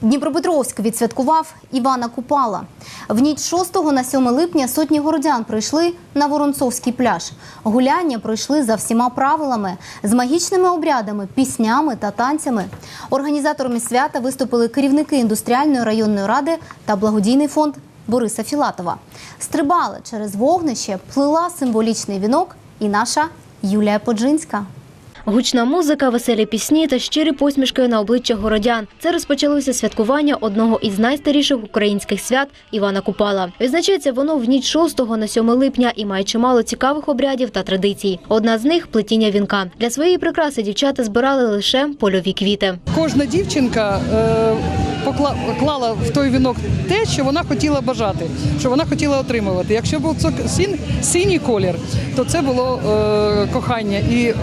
Дніпропетровськ відсвяткував Івана Купала. В ніч 6 на 7 липня сотні городян прийшли на Воронцовський пляж. Гуляння пройшли за всіма правилами, з магічними обрядами, піснями та танцями. Організаторами свята виступили керівники індустріальної районної ради та благодійний фонд Бориса Філатова. Стрибали через вогнище, плила символічний вінок і наша Юлія Поджинська. Гучна музика, веселі пісні та щирі посмішки на обличчях городян. Це розпочалося святкування одного із найстаріших українських свят Івана Купала. Відзначається воно в ніч 6 на 7 липня і має чимало цікавих обрядів та традицій. Одна з них плетіння вінка. Для своєї прикраси дівчата збирали лише польові квіти. Кожна дівчинка е, покла- клала в той вінок те, що вона хотіла бажати, що вона хотіла отримувати. Якщо був син- синій колір, то це було е, кохання і е,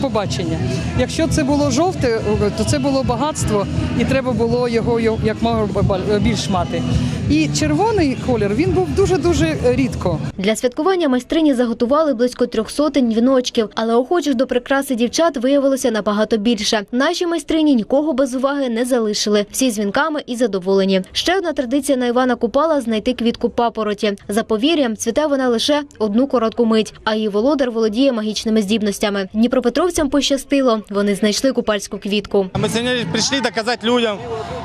побачення. Якщо це було жовте, е, то це було багатство, і треба було його як мога більш мати. І червоний колір він був дуже дуже рідко. Для святкування майстрині заготували близько трьох сотень віночків, але охочих до прикраси дівчат виявилося набагато більше. Наші майстрині нікого без уваги не залишили. Всі з вінками і задоволені. Ще одна традиція на Івана Купала знайти квітку папороті. За повір'ям, цвіте вона лише одну коротку мить, а її володар володіє магічними здібностями. Дніпропетровцям пощастило. Вони знайшли купальську квітку. Мы сегодня пришли доказать людям,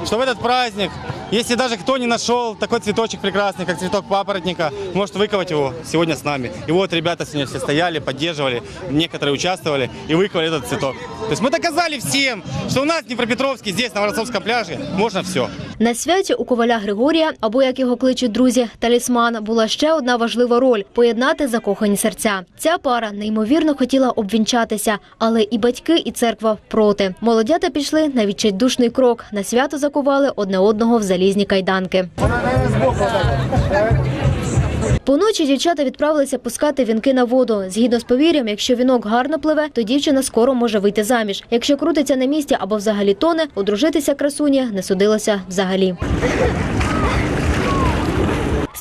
что в этот праздник, если даже кто не нашел такой цветочек прекрасный, как цветок папоротника, может выковать его сегодня с нами. И вот ребята сегодня все стояли, поддерживали, некоторые участвовали и выковали этот цветок. То есть мы доказали всем, что у нас в Днепропетровске, здесь, на Воронцовском пляже, можно все. На святі у коваля Григорія, або як його кличуть друзі, талісман, була ще одна важлива роль поєднати закохані серця. Ця пара неймовірно хотіла обвінчатися, але і батьки, і церква проти. Молодята пішли на відчайдушний крок. На свято закували одне одного в залізні кайданки. Поночі дівчата відправилися пускати вінки на воду. Згідно з повір'ям, якщо вінок гарно пливе, то дівчина скоро може вийти заміж. Якщо крутиться на місці або взагалі тоне, одружитися красуні не судилося взагалі.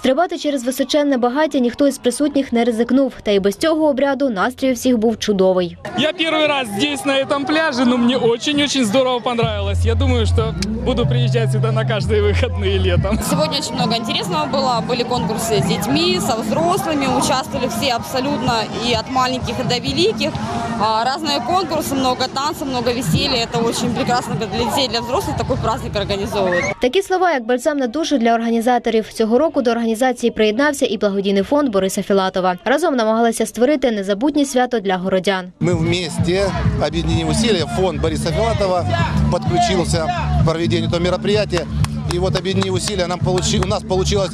Стрибати через височенне багаття ніхто із присутніх не ризикнув. Та й без цього обряду настрій у всіх був чудовий. Я первый раз здесь, на этом пляже, но мне очень-очень здорово понравилось. Я думаю, что буду приезжать сюда на каждые выходные летом. Сегодня очень много интересного было. Были конкурсы с детьми, со взрослыми. Участвовали все абсолютно и от маленьких и до великих. А, Разные конкурсы, много танцев, много веселья. Это очень прекрасно для детей, для взрослых такой праздник организовывают. Такі слова, як бальзам на душу для організаторів. Цього року до організації приєднався і благодійний фонд Бориса Філатова. Разом намагалися створити незабутнє свято для городян. Мы вместе объединим усилия. Фонд Бориса Филатова подключился к проведению этого мероприятия. И вот объединив усилия, нам получи, у нас получилось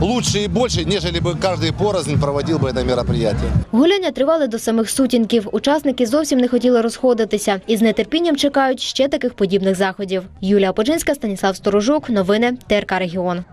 лучше и больше, нежели бы каждый порознь проводил бы это мероприятие. Гуляння тривали до самих сутінків. Учасники зовсім не хотіли розходитися і з нетерпінням чекають ще таких подібних заходів. Юлія Поджинська, Станіслав Сторожук. Новини ТРК Регіон.